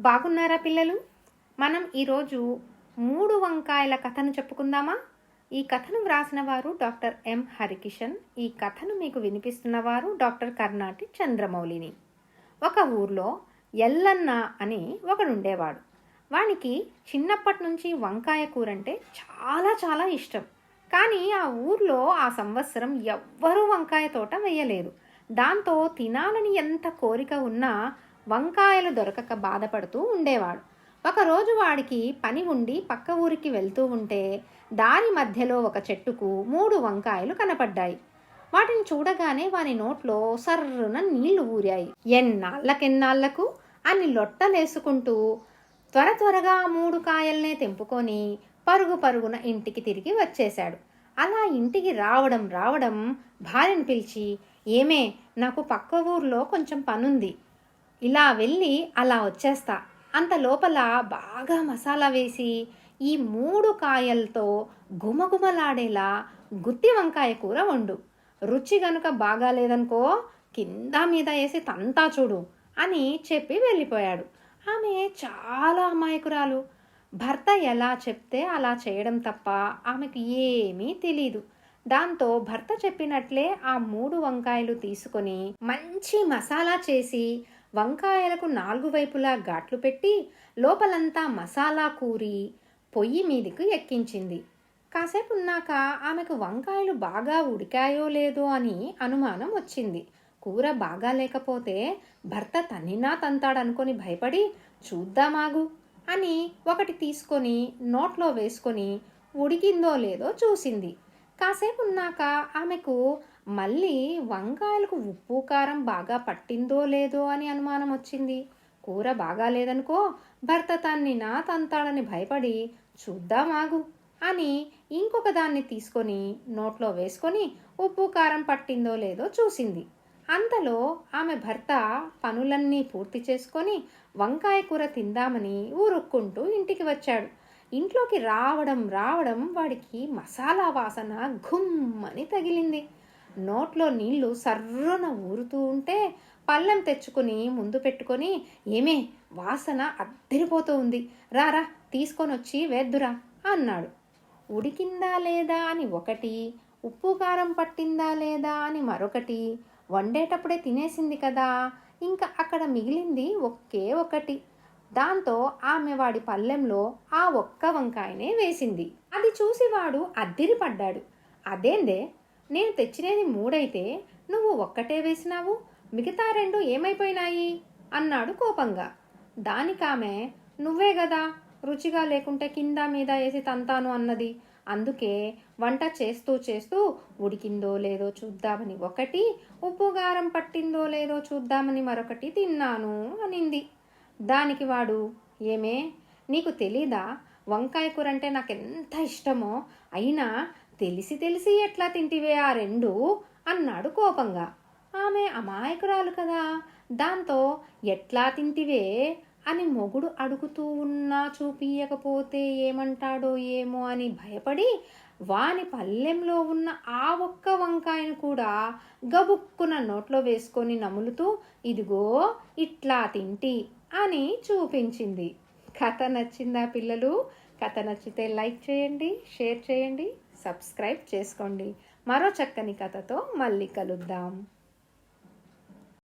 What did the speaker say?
బాగున్నారా పిల్లలు? మనం ఈరోజు మూడు వంకాయల కథను చెప్పుకుందామా? ఈ కథను వ్రాసిన వారు డాక్టర్ ఎం. హరికిషన్ ఈ కథను మీకు వినిపిస్తున్నవారు డాక్టర్ కర్ణాటి చంద్రమౌళిని. ఒక ఊర్లో ఎల్లన్న అని ఒకడుండేవాడు. వానికి చిన్నప్పటి నుంచి వంకాయ కూర అంటే చాలా చాలా ఇష్టం. కానీ ఆ ఊర్లో ఆ సంవత్సరం ఎవ్వరూ వంకాయ తోట వేయలేదు. దాంతో తినాలని ఎంత కోరిక ఉన్నా వంకాయలు దొరకక బాధపడుతూ ఉండేవాడు. ఒకరోజు వాడికి పని ఉండి పక్క ఊరికి వెళ్తూ ఉంటే దారి మధ్యలో ఒక చెట్టుకు మూడు వంకాయలు కనపడ్డాయి. వాటిని చూడగానే వాని నోట్లో సర్రున నీళ్ళు ఊరాయి. ఎన్నాళ్ళకెన్నాళ్ళకు అని లొట్టలేసుకుంటూ త్వర త్వరగా మూడు కాయల్నే తెంపుకొని పరుగు పరుగున ఇంటికి తిరిగి వచ్చేశాడు. అలా ఇంటికి రావడం రావడం భార్యను పిలిచి ఏమే నాకు పక్క ఊర్లో కొంచెం పనుంది. ఇలా వెళ్ళి అలా వచ్చేస్తా. అంత లోపల బాగా మసాలా వేసి ఈ మూడు కాయలతో గుమగుమలాడేలా గుత్తి వంకాయ కూర వండు. రుచి గనుక బాగాలేదనుకో కింద మీద వేసి తంతా చూడు అని చెప్పి వెళ్ళిపోయాడు. ఆమె చాలా అమాయకురాలు. భర్త ఎలా చెప్తే అలా చేయడం తప్ప ఆమెకు ఏమీ తెలీదు. దాంతో భర్త చెప్పినట్లే ఆ మూడు వంకాయలు తీసుకొని మంచి మసాలా చేసి వంకాయలకు నాలుగు వైపులా ఘాట్లు పెట్టి లోపలంతా మసాలా కూరి పొయ్యి మీదకు ఎక్కించింది. కాసేపు ఉన్నాక ఆమెకు వంకాయలు బాగా ఉడికాయో లేదో అని అనుమానం వచ్చింది. కూర బాగా లేకపోతే భర్త తన్నినా తంతాడనుకొని భయపడి చూద్దామాగు అని ఒకటి తీసుకొని నోట్లో వేసుకొని ఉడికిందో లేదో చూసింది. కాసేపు ఉన్నాక ఆమెకు మళ్ళీ వంకాయలకు ఉప్పు కారం బాగా పట్టిందో లేదో అని అనుమానం వచ్చింది. కూర బాగా లేదనుకో భర్త తన్ని నా తంతాడని భయపడి చూద్దామాగు అని ఇంకొక దాన్ని తీసుకొని నోట్లో వేసుకొని ఉప్పు కారం పట్టిందో లేదో చూసింది. అంతలో ఆమె భర్త పనులన్నీ పూర్తి చేసుకొని వంకాయ కూర తిందామని ఊరుక్కుంటూ ఇంటికి వచ్చాడు. ఇంట్లోకి రావడం రావడం వాడికి మసాలా వాసన ఘుమ్మని తగిలింది. నోట్లో నీళ్ళు సర్రున ఊరుతూ ఉంటే పళ్ళెం తెచ్చుకొని ముందు పెట్టుకొని ఏమే వాసన అద్దరిపోతూ ఉంది. రారా తీసుకొని వచ్చి వేద్దురా అన్నాడు. ఉడికిందా లేదా అని ఒకటి ఉప్పు కారం పట్టిందా లేదా అని మరొకటి వండేటప్పుడే తినేసింది కదా ఇంకా అక్కడ మిగిలింది ఒకే ఒకటి. దాంతో ఆమె వాడి పళ్ళెంలో ఆ ఒక్క వంకాయనే వేసింది. అది చూసి వాడు అద్దిరిపడ్డాడు. అదేందే నేను తెచ్చినది మూడైతే నువ్వు ఒక్కటే వేసినావు మిగతా రెండు ఏమైపోయినాయి? అన్నాడు కోపంగా. దానికామె నువ్వే కదా రుచిగా లేకుంటే కింద మీద వేసి తంతాను అన్నది. అందుకే వంట చేస్తూ చేస్తూ ఉడికిందో లేదో చూద్దామని ఒకటి ఉప్పు కారం పట్టిందో లేదో చూద్దామని మరొకటి తిన్నాను అనింది. దానికి వాడు ఏమే నీకు తెలీదా? వంకాయ కూర అంటే నాకు ఎంత ఇష్టమో? అయినా తెలిసి తెలిసి ఎట్లా తింటివే ఆ రెండు? అన్నాడు కోపంగా. ఆమె అమాయకురాలు కదా దాంతో ఎట్లా తింటివే అని మొగుడు అడుగుతూ ఉన్నా చూపియకపోతే ఏమంటాడో ఏమో అని భయపడి వాని పల్లెంలో ఉన్న ఆ ఒక్క వంకాయను కూడా గబుక్కున నోట్లో వేసుకొని నములుతూ ఇదిగో ఇట్లా తింటి అని చూపించింది. కథ నచ్చిందా పిల్లలు? కథ నచ్చితే లైక్ చేయండి షేర్ చేయండి. సబ్స్క్రైబ్ చేసుకోండి. మరో చక్కని కథతో మళ్ళీ కలుద్దాం.